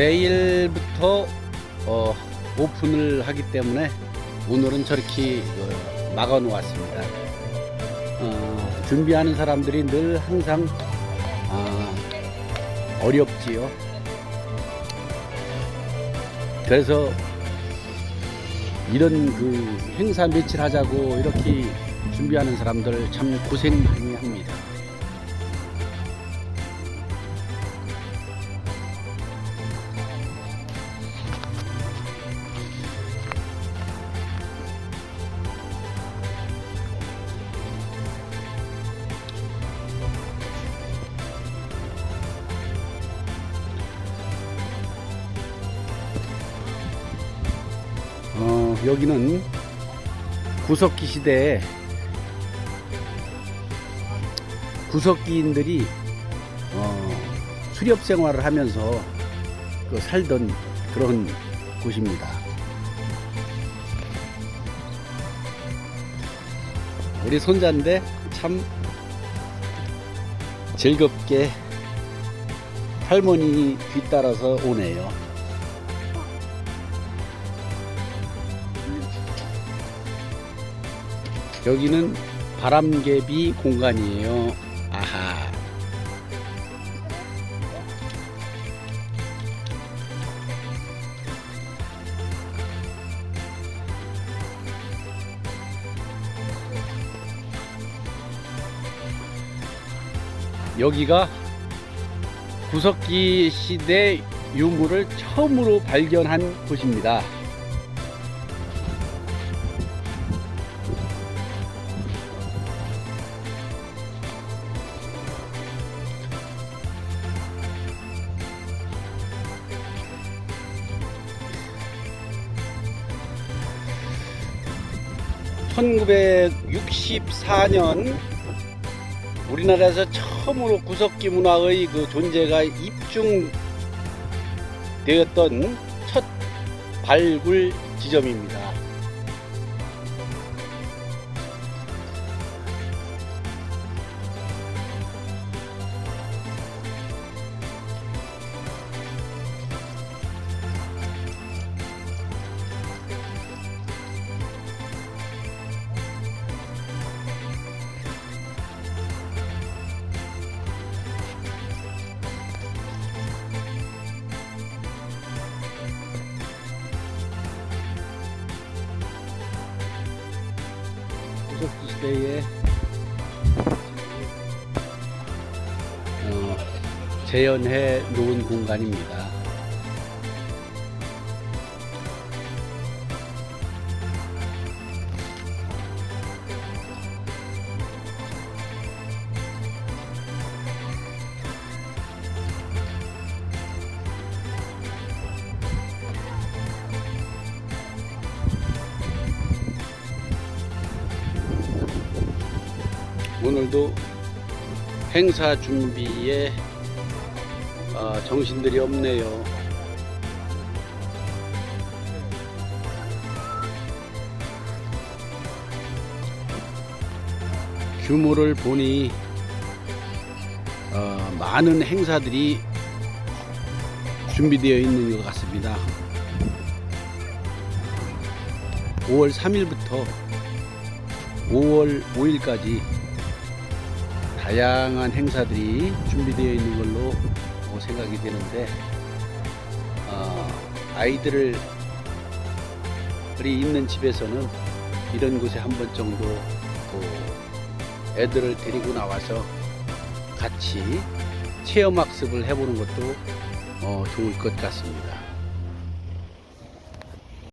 내일부터 어, 오픈을 하기 때문에 오늘은 저렇게 어, 막아 놓았습니다. 어, 준비하는 사람들이 늘 항상 아, 어렵지요. 그래서 이런 그 행사 며칠 하자고 이렇게 준비하는 사람들 참 고생 많이 합니다. 여기는 구석기 시대에 구석기인들이 어, 수렵 생활을 하면서 그 살던 그런 곳입니다. 우리 손자인데 참 즐겁게 할머니 뒤따라서 오네요. 여기는 바람개비 공간이에요. 아하. 여기가 구석기 시대 유물을 처음으로 발견한 곳입니다. (1964년) 우리나라에서 처음으로 구석기 문화의 그 존재가 입증되었던 첫 발굴 지점입니다. 구석기 시대에 어, 재현해 놓은 공간입니다. 오늘도 행사 준비에 아, 정신들이 없네요. 규모를 보니 어, 많은 행사들이 준비되어 있는 것 같습니다. 5월 3일부터 5월 5일까지 다양한 행사들이 준비되어 있는 걸로 어, 생각이 되는데 어, 아이들을 이 있는 집에서는 이런 곳에 한 번 정도 또 애들을 데리고 나와서 같이 체험 학습을 해보는 것도 어, 좋을 것 같습니다.